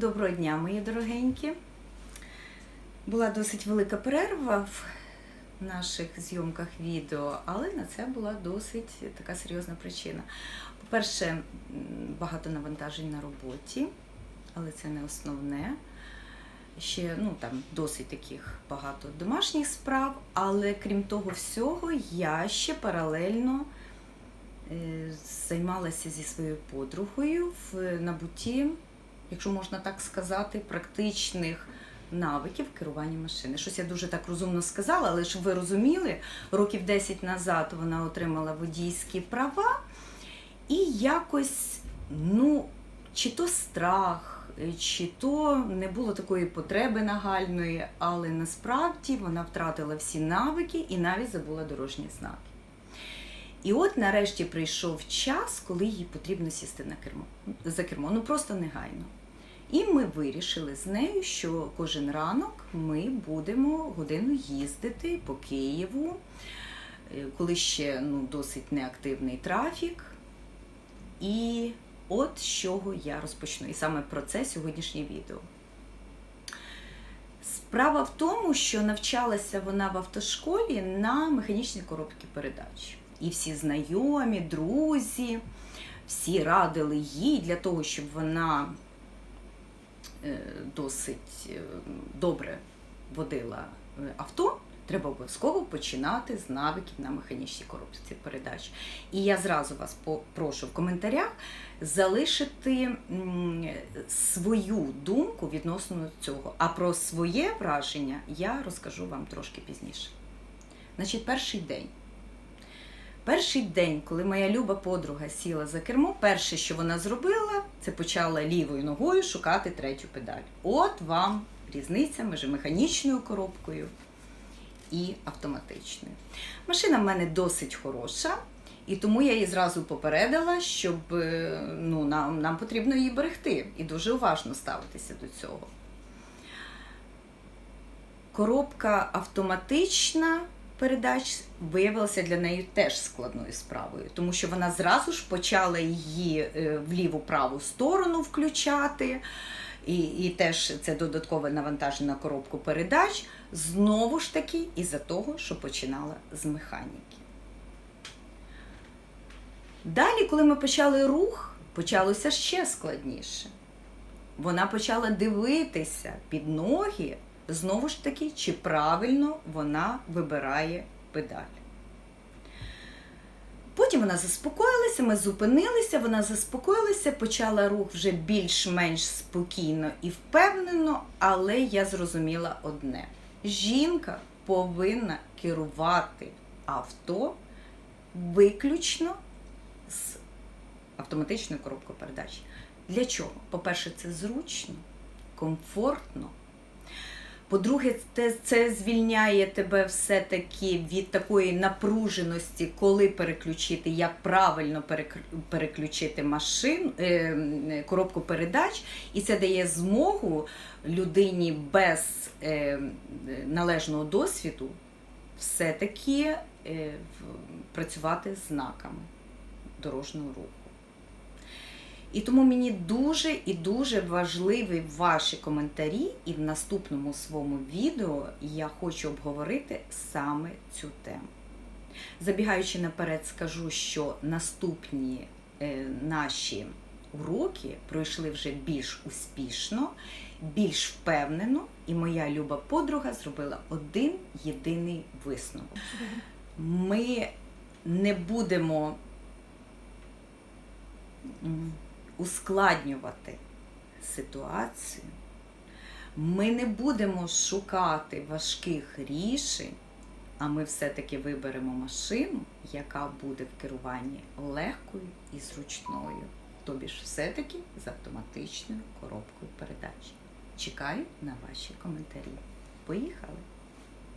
Доброго дня, мої дорогенькі. Була досить велика перерва в наших зйомках відео, але на це була досить така серйозна причина. По-перше, багато навантажень на роботі, але це не основне. Ще ну, там досить таких багато домашніх справ, але крім того всього, я ще паралельно е, займалася зі своєю подругою в набутті якщо можна так сказати, практичних навиків керування машини. Щось я дуже так розумно сказала, але щоб ви розуміли, років 10 назад вона отримала водійські права, і якось, ну, чи то страх, чи то не було такої потреби нагальної, але насправді вона втратила всі навики і навіть забула дорожні знаки. І от нарешті прийшов час, коли їй потрібно сісти на кермо за кермо. Ну просто негайно. І ми вирішили з нею, що кожен ранок ми будемо годину їздити по Києву, е, коли ще ну, досить неактивний трафік. І от з чого я розпочну. І саме про це сьогоднішнє відео. Справа в тому, що навчалася вона в автошколі на механічній коробці передач. І всі знайомі, друзі, всі радили їй для того, щоб вона досить е, добре водила е, авто. Треба обов'язково починати з навиків на механічній коробці передач. І я зразу вас попрошу в коментарях залишити свою думку відносно цього. А про своє враження я розкажу вам трошки пізніше. Значить, перший день. Перший день, коли моя люба подруга сіла за кермо, перше, що вона зробила, це почала лівою ногою шукати третю педаль. От вам різниця між механічною коробкою і автоматичною. Машина в мене досить хороша, і тому я її зразу попередила, щоб е, ну, нам, нам потрібно її берегти і дуже уважно ставитися до цього. Коробка автоматична передач виявилася для неї теж складною справою, тому що вона зразу ж почала її е, в ліву-праву сторону включати. І і теж це додаткове навантаження на коробку передач. Знову ж таки, із-за того, що починала з механіки. Далі, коли ми почали рух, почалося ще складніше. Вона почала дивитися під ноги, знову ж таки, чи правильно вона вибирає педаль. Потім вона заспокоїлася, ми зупинилися, вона заспокоїлася, почала рух вже більш-менш спокійно і впевнено, але я зрозуміла одне: жінка повинна керувати авто виключно з автоматичною коробкою передач. Для чого? По-перше, це зручно, комфортно. По-друге, це, це звільняє тебе все-таки від такої напруженості, коли переключити, як правильно переключити машину, е, коробку передач, і це дає змогу людині без е, належного досвіду все-таки е, працювати з знаками дорожнього руху. І тому мені дуже і дуже важливі ваші коментарі, і в наступному своєму відео я хочу обговорити саме цю тему. Забігаючи наперед, скажу, що наступні е, наші уроки пройшли вже більш успішно, більш впевнено, і моя люба подруга зробила один єдиний висновок. Ми не будемо ускладнювати ситуацію. Ми не будемо шукати важких рішень, а ми все-таки виберемо машину, яка буде в керуванні легкою і зручною. Тобі ж все-таки з автоматичною коробкою передач. Чекаю на ваші коментарі. Поїхали!